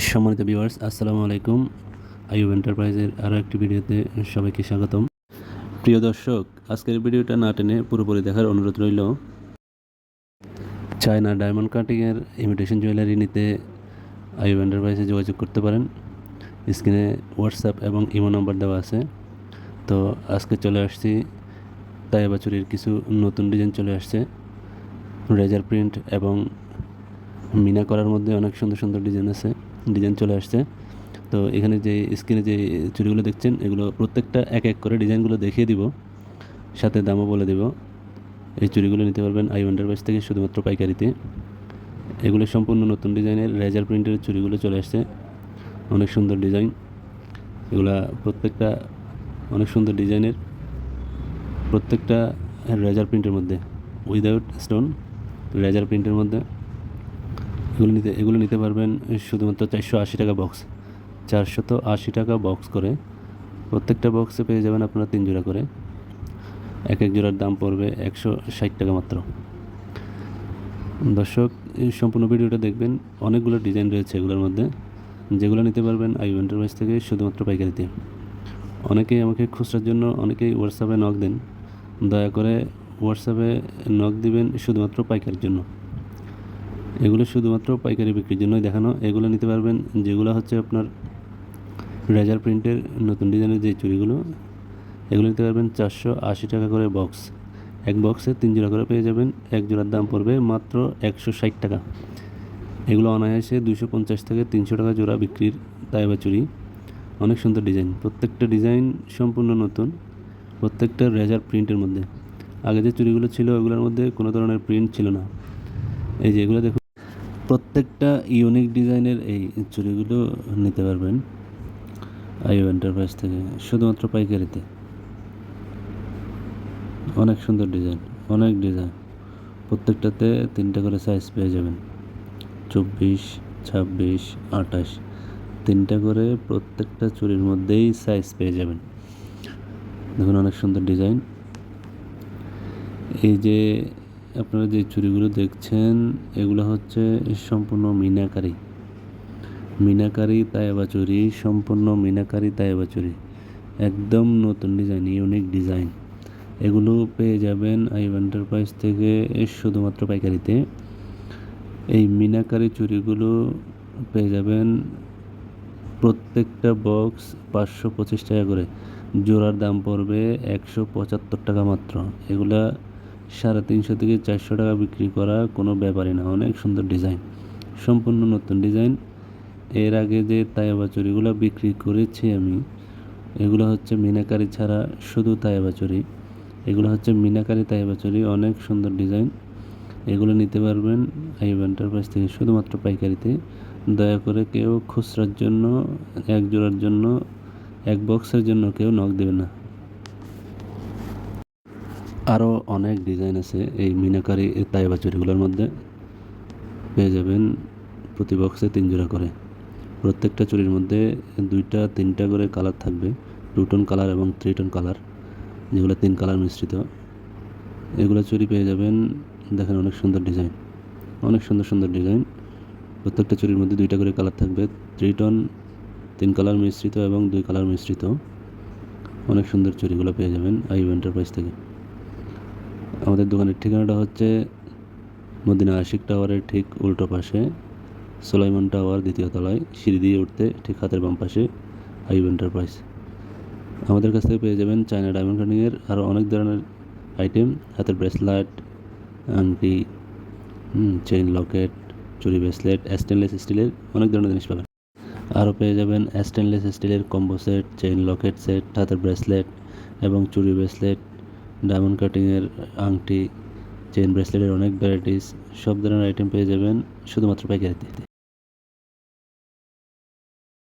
সম্মানিত ভিউয়ার্স আসসালামু আলাইকুম। আইউব এন্টারপ্রাইজের আরও একটি ভিডিওতে সবাইকে স্বাগতম। প্রিয় দর্শক, আজকের ভিডিওটা না টেনে পুরোপুরি দেখার অনুরোধ রইল। চায়না ডায়মন্ড কাটিংয়ের ইমিটেশন জুয়েলারি নিতে আইউব এন্টারপ্রাইজে যোগাযোগ করতে পারেন। স্ক্রিনে হোয়াটসঅ্যাপ এবং ইমো নাম্বার দেওয়া আছে। তো আজকে চলে আসছি তাইবাচুরির কিছু নতুন ডিজাইন চলে আসছে। রেজার প্রিন্ট এবং মিনা করার মধ্যে অনেক সুন্দর সুন্দর ডিজাইন আছে। ডিজাইন চলে আসছে। তো এখানে যে স্ক্রিনে যে চুড়িগুলো দেখছেন, এগুলো প্রত্যেকটা এক এক করে ডিজাইনগুলো দেখিয়ে দিব, সাথে দামও বলে দিব। এই চুড়িগুলো নিতে পারবেন আই ওয়ান্ডার থেকে শুধুমাত্র পাইকারিতে। এগুলো সম্পূর্ণ নতুন ডিজাইনের রেজার প্রিন্টের চুড়িগুলো চলে আসছে। অনেক সুন্দর ডিজাইন। এগুলা প্রত্যেকটা অনেক সুন্দর ডিজাইনের, প্রত্যেকটা রেজার প্রিন্টের মধ্যে, উইদাউট স্টোন, রেজার প্রিন্টের মধ্যে। এগুলো নিতে এগুলো নিতে পারবেন শুধুমাত্র চারশো আশি টাকা বক্স চারশত আশি টাকা বক্স করে প্রত্যেকটা বক্সে পেয়ে যাবেন আপনারা তিন জোড়া করে। এক এক জোড়ার দাম পড়বে একশো ষাট টাকা মাত্র। দর্শক সম্পূর্ণ ভিডিওটা দেখবেন। অনেকগুলো ডিজাইন রয়েছে এগুলোর মধ্যে। যেগুলো নিতে পারবেন আই এন্টারপ্রাইজ থেকে শুধুমাত্র পাইকারিতে। অনেকেই আমাকে খুচরার জন্য, অনেকেই হোয়াটসঅ্যাপে নক দেন। দয়া করে হোয়াটসঅ্যাপে নক দিবেন শুধুমাত্র পাইকারির জন্য। এগুলো শুধুমাত্র পাইকারি বিক্রির জন্যই দেখানো। এগুলো নিতে পারবেন, যেগুলো হচ্ছে আপনার রেজার প্রিন্টের নতুন ডিজাইনের যে চুড়িগুলো, এগুলো নিতে পারবেন চারশো আশি টাকা করে বক্স। এক বক্সে তিন জোড়া করে পেয়ে যাবেন, এক জোড়ার দাম পড়বে মাত্র একশো ষাট টাকা। এগুলো অনায়াসে দুশো পঞ্চাশ থেকে তিনশো টাকা জোড়া বিক্রির তাইবা চুড়ি। অনেক সুন্দর ডিজাইন, প্রত্যেকটা ডিজাইন সম্পূর্ণ নতুন, প্রত্যেকটা রেজার প্রিন্টের মধ্যে। আগে যে চুড়িগুলো ছিল, ওগুলোর মধ্যে কোনো ধরনের প্রিন্ট ছিল না। এই যে এগুলো দেখুন। প্রত্যেকটা ইউনিক ডিজাইনের এই চুড়িগুলো নিতে পারবেন আইও এন্টারপ্রাইজ থেকে, শুধুমাত্র পাইকারিতে। অনেক সুন্দর ডিজাইন অনেক ডিজাইন প্রত্যেকটাতে তিনটা করে সাইজ পেয়ে যাবেন। চব্বিশ, ছাব্বিশ, আঠাশ, তিনটা করে প্রত্যেকটা চুড়ির মধ্যেই সাইজ পেয়ে যাবেন। দেখুন অনেক সুন্দর ডিজাইন এই যে আপনারা যে চুড়িগুলো দেখছেন, এগুলো হচ্ছে সম্পূর্ণ মিনাকারি। মিনাকারি তাইবা চুরি, সম্পূর্ণ মিনাকারি তাইবা চুরি। একদম নতুন ডিজাইন, ইউনিক ডিজাইন। এগুলো পেয়ে যাবেন আইভ এন্টারপ্রাইজ থেকে শুধুমাত্র পাইকারিতে। এই মিনাকারি চুরিগুলো পেয়ে যাবেন প্রত্যেকটা বক্স পাঁচশো পঁচিশ টাকা করে। জোড়ার দাম পড়বে একশো পঁচাত্তর টাকা মাত্র। এগুলা সাড়ে তিনশো থেকে চারশো টাকা বিক্রি করা কোনো ব্যাপারই না। অনেক সুন্দর ডিজাইন। সম্পূর্ণ নতুন ডিজাইন। এর আগে যে তায়াবা চুরিগুলো বিক্রি করেছি আমি, এগুলো হচ্ছে মিনাকারি ছাড়া শুধু তায়াবা চুরি এগুলো হচ্ছে মিনাকারি তায়াবা চুরি অনেক সুন্দর ডিজাইন। এগুলো নিতে পারবেন আইব এন্টারপ্রাইজ থেকে শুধুমাত্র পাইকারিতে। দয়া করে কেউ খুচরার জন্য, এক জোড়ার জন্য, এক বক্সের জন্য কেউ নখ দেবে না। আরও অনেক ডিজাইন আছে এই মিনাকারি তাইবা চুরিগুলোর মধ্যে। পেয়ে যাবেন প্রতি বক্সে তিন জোড়া করে। প্রত্যেকটা চুরির মধ্যে দুইটা, তিনটা করে কালার থাকবে। টু টোন কালার এবং থ্রি টোন কালার যেগুলো তিন কালার মিশ্রিত। এগুলো চুরি পেয়ে যাবেন, দেখেন অনেক সুন্দর ডিজাইন অনেক সুন্দর সুন্দর ডিজাইন প্রত্যেকটা চুরির মধ্যে দুইটা করে কালার থাকবে। থ্রি টোন তিন কালার মিশ্রিত এবং দুই কালার মিশ্রিত। অনেক সুন্দর চুরিগুলো পেয়ে যাবেন আইউ এন্টারপ্রাইজ থেকে। আমাদের দোকানের ঠিকানাটা হচ্ছে মদিনা আশিক টাওয়ারের ঠিক উল্টো পাশে সোলাইমান টাওয়ার দ্বিতীয় তলায়, সিঁড়ি দিয়ে উঠতে ঠিক হাতের বাম পাশে আইব এন্টারপ্রাইজ। আমাদের কাছ থেকে পেয়ে যাবেন চায়না ডায়মন্ড কাটিংয়ের আরও অনেক ধরনের আইটেম, হাতের ব্রেসলেট, আংটি চেইন লকেট চুরি ব্রেসলেট, স্টেনলেস স্টিলের অনেক ধরনের জিনিস পাবেন। আরও পেয়ে যাবেন স্টেনলেস স্টিলের combo set, chain locket set, হাতের ব্রেসলেট এবং চুরি ব্রেসলেট। ডায়মন্ড কাটিংয়ের আংটি চেন ব্রেসলেটের অনেক ভ্যারাইটিস সব ধরনের আইটেম পেয়ে যাবেন শুধুমাত্র পাইকারিতে।